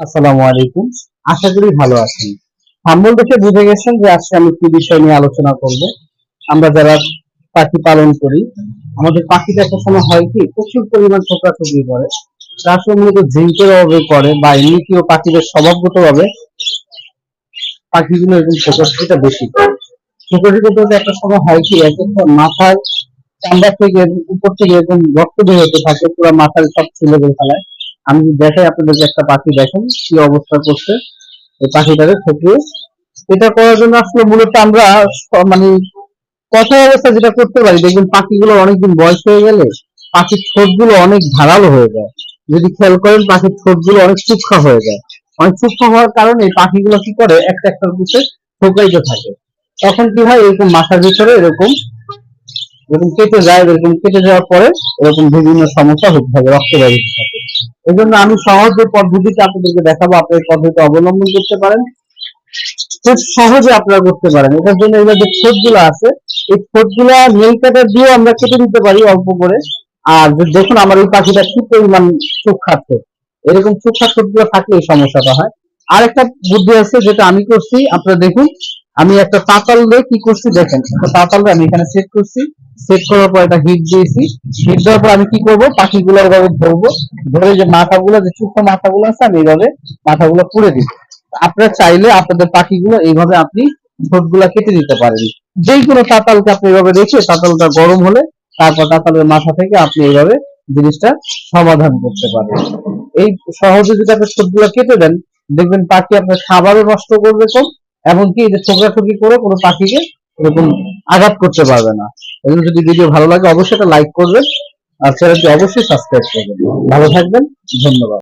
আসসালামু আলাইকুম। আশা করি ভালো আছেন। বুঝে গেছেন যে আজকে আমি কি বিষয় নিয়ে আলোচনা করব। আমরা যারা পাখি পালন করি, আমাদের সময় হয় কি, প্রচুর করে। অভাবে বা পাখিদের পাখিগুলো বেশি একটা সময় হয় কি মাথার চামড়া থেকে উপর থেকে এরকম রক্ত বের হতে থাকে, পুরো মাথার সব ছেলে ফেলায় আমি যদি দেখাই আপনাদেরকে একটা পাখি দেখেন, কি অবস্থা করছে। এই পাখিটাকে ঠেকিয়ে। এটা করার জন্য আসলে মূলত আমরা মানে কথা অবস্থা যেটা করতে পারি, দেখবেন পাখিগুলো অনেকদিন বয়স হয়ে গেলে পাখির ঠোঁটগুলো অনেক ধারালো হয়ে যায়। যদি খেয়াল করেন, পাখির ঠোঁটগুলো অনেক সূক্ষ্ম হয়ে যায়। অনেক সূক্ষ্ম হওয়ার কারণে পাখিগুলো কি করে, একটা একটা পিছে ঠোকাইতে থাকে। তখন কি হয়, এরকম মাথার ভিতরে এরকম এরকম কেটে যায়, এরকম কেটে যাওয়ার পরে এরকম বিভিন্ন সমস্যা হতে থাকে রক্ত বেরিয়ে থাকে। এই জন্য আমি সহজ যে পদ্ধতিটা আপনাদেরকে দেখাবো, আপনি এই পদ্ধতি অবলম্বন করতে পারেন। খুব সহজে আপনারা করতে পারেন। এটার জন্য এগুলো যে ঠোঁটগুলো আছে, এই ঠোঁটগুলা নেল কাটার দিয়েও আমরা কেটে দিতে পারি অল্প করে। আর দেখুন, আমার এই পাখিটা কি পরিমাণ চোখ এরকম চোখ ঠোঁটগুলো থাকলে এই সমস্যাটা হয়। আর একটা বুদ্ধি আছে যেটা আমি করছি, আপনারা দেখুন, আমি একটা তাতাল দিয়ে কি করছি দেখেন। দিয়ে আমি এখানে সেট করছি। সেট করার পর একটা হিট দিয়েছি। হিট দেওয়ার পর আমি কি করব? পাখিগুলো এভাবে ধরবো। ধরে যে মাথাগুলো, যে সূক্ষ্ম মাথাগুলো আছে, আমি এইভাবে মাথাগুলো পুড়ে দিব। আপনারা চাইলে আপনাদের পাখিগুলো এইভাবে আপনি ঠোঁটগুলা কেটে দিতে পারেন। যে কোনো তাতালকে আপনি এইভাবে রেখে তাতালটা গরম হলে তারপর তাতালের মাথা থেকে আপনি এইভাবে জিনিসটা সমাধান করতে পারেন। এই সহজে যদি আপনি ঠোঁটগুলা কেটে দেন, দেখবেন পাখি আপনার খাবারও নষ্ট করবে কম, এমনকি এই যে ঠোকরাঠুকি করে কোনো পাখিকে এরকম আঘাত করতে পারবে না। জন্য যদি ভিডিও ভালো লাগে, অবশ্যই একটা লাইক করবেন। আর চ্যানেলটি অবশ্যই সাবস্ক্রাইব করবেন। ভালো থাকবেন। ধন্যবাদ।